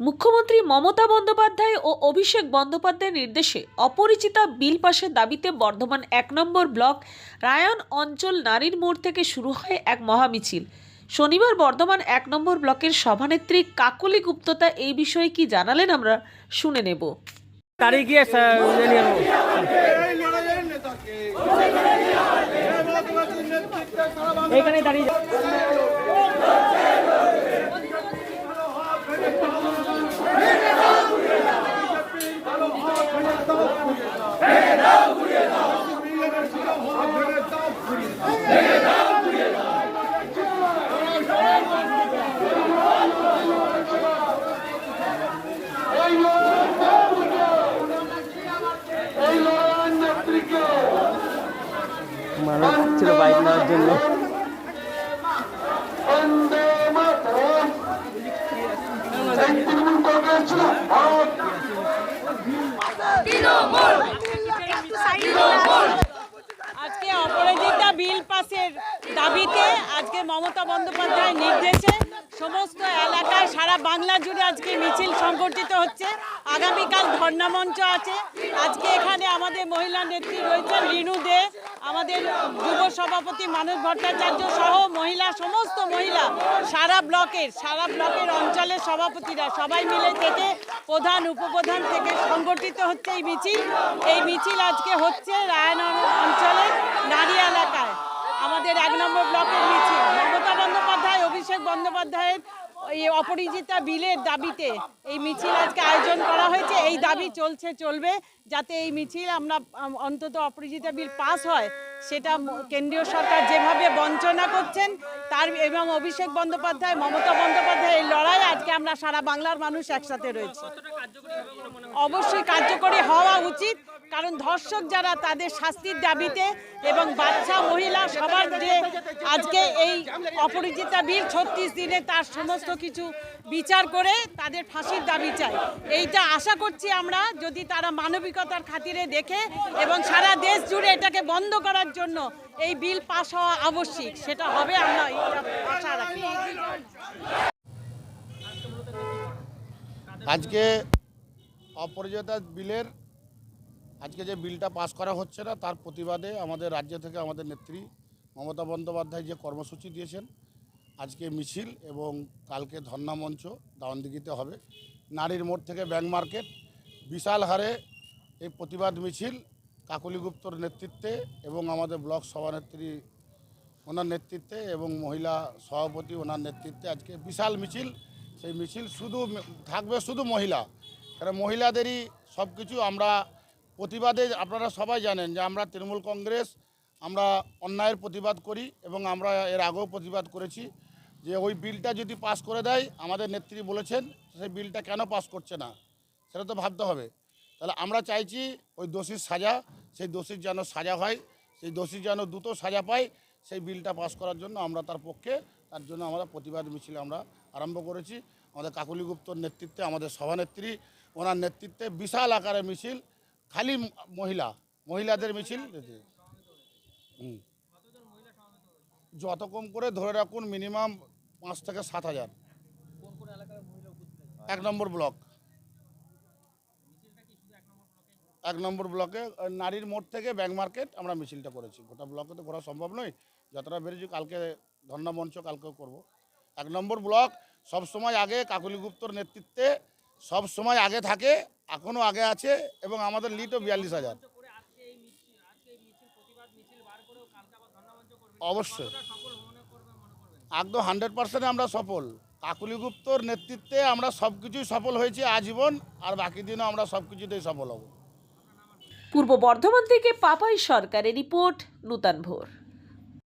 মুখ্যমন্ত্রী মমতা বন্দ্যোপাধ্যায় ও অভিষেক বন্দ্যোপাধ্যায়ের নির্দেশে অপরিচিতা বিল পাশের দাবিতে বর্ধমান এক নম্বর ব্লক রায়ন অঞ্চল নারীর মোড় থেকে শুরু হয় এক মহামিছিল। শনিবার বর্ধমান এক নম্বর ব্লকের সভানেত্রী কাকলি গুপ্ততা এই বিষয়ে কি জানালেন আমরা শুনে নেব। এইখানে দাঁড়িয়ে যা- মানুষ বাইক নেওয়ার জন্য। আজকে অপরাজিতা বিল পাসের দাবিতে আজকে মমতা বন্দ্যোপাধ্যায়ের নির্দেশে সমস্ত এলাকায় সারা বাংলা জুড়ে আজকে মিছিল সংগঠিত হচ্ছে। আগামীকাল ধর্ণা মঞ্চ আছে। আজকে এখানে আমাদের মহিলা নেত্রী রয়েছেন রিনু দে, আমাদের যুব সভাপতি মানস ভট্টাচার্য সহ মহিলা, সমস্ত মহিলা, সারা ব্লকের সারা ব্লকের অঞ্চলের সভাপতিরা সবাই মিলে থেকে প্রধান, উপপ্রধান থেকে সংগঠিত হচ্ছে এই মিছিল। এই মিছিল আজকে হচ্ছে রায়ন অঞ্চলের নারী এলাকায়। আমাদের এক নম্বর ব্লকের মিছিল। অভিষেক বন্দ্যোপাধ্যায়ের এই অপরিচিতা বিলের দাবিতে এই মিছিল আজকে আয়োজন করা হয়েছে। এই দাবি চলছে, চলবে, যাতে এই মিছিল আমরা অন্তত অপরিচিতা বিল পাস হয়, সেটা কেন্দ্রীয় সরকার যেভাবে বঞ্চনা করছেন, তার এবং অভিষেক বন্দ্যোপাধ্যায়, মমতা বন্দ্যোপাধ্যায় এই লড়াই আজকে আমরা সারা বাংলার মানুষ একসাথে রয়েছে। অবশ্যই কার্যকরী হওয়া উচিত। কারণ ধর্ষক যারা তাদের শাস্তির দাবিতে এবং বাচ্চা, মহিলা সবার যে আজকে এই অপরিচিতা বীর ছত্রিশ দিনে তার সমস্ত কিছু বিচার করে তাদের ফাঁসির দাবি চাই এইটা আশা করছি আমরা যদি তারা মানবিকতার খাতিরে দেখে এবং সারা দেশ জুড়ে এটাকে বন্ধ করার জন্য এই বিল পাশ হওয়া আবশ্যিক, সেটা হবে আমরা আশা রাখি। আজকে অপরিচিতা বিলের আজকে যে বিলটা পাস করা হচ্ছে না, তার প্রতিবাদে আমাদের রাজ্য থেকে আমাদের নেত্রী মমতা বন্দ্যোপাধ্যায় যে কর্মসূচি দিয়েছেন, আজকে মিছিল এবং কালকে ধর্ণা মঞ্চ দাওয়ানদিঘিতে হবে। নারীর মোড় থেকে ব্যাংক মার্কেট, বিশাল হারে এই প্রতিবাদ মিছিল কাকলি গুপ্তর নেতৃত্বে এবং আমাদের ব্লক সভানেত্রী, ওনার নেতৃত্বে এবং মহিলা সভাপতি ওনার নেতৃত্বে আজকে বিশাল মিছিল। সেই মিছিল শুধু থাকবে শুধু মহিলা কারণ মহিলাদেরই সব কিছু আমরা প্রতিবাদে আপনারা সবাই জানেন যে আমরা তৃণমূল কংগ্রেস, আমরা অন্যায়ের প্রতিবাদ করি এবং আমরা এর আগেও প্রতিবাদ করেছি যে ওই বিলটা যদি পাস করে দেয়, আমাদের নেত্রী বলেছেন সেই বিলটা কেন পাস করছে না? সেটা তো ভাবতে হবে। তাহলে আমরা চাইছি ওই দোষীর সাজা, সেই দোষীর যেন সাজা হয়, সেই দোষী যেন দ্রুত সাজা পায়, সেই বিলটা পাস করার জন্য আমরা তার পক্ষে, তার জন্য আমরা প্রতিবাদ মিছিল আমরা আরম্ভ করেছি। আমাদের কাকলি গুপ্তর নেতৃত্বে আমাদের সভানেত্রী, ওনার নেতৃত্বে বিশাল আকারে মিছিল খালি মহিলা, মহিলাদের মিছিল। যত কম করে ধরে রাখুন, মিনিমাম পাঁচ থেকে সাত হাজার। এক নম্বর ব্লক। এক নম্বর ব্লকে নারীর মোড় থেকে ব্যাংক মার্কেট আমরা মিছিলটা করেছি। গোটা ব্লকে তো ঘোরা সম্ভব নয়। যতটা বেরিয়েছি কালকে ধর্ণা মঞ্চ কালকেও করব। এক নম্বর ব্লক সব সময় আগে কাকলি গুপ্তর নেতৃত্বে, সব সময় আগে থাকে এখনও আগে আছে এবং আমাদের লিটও বিয়াল্লিশ হাজার। অবশ্যই। একদম হান্ড্রেড পার্সেন্ট আমরা সফল। কাকলি গুপ্তর নেতৃত্বে আমরা সব কিছুই সফল হয়েছি আজীবন, আর বাকি দিনও আমরা সব কিছুতেই সফল হব। পূর্ব বর্ধমান থেকে পাপাই সরকারের রিপোর্ট, নূতন ভোর।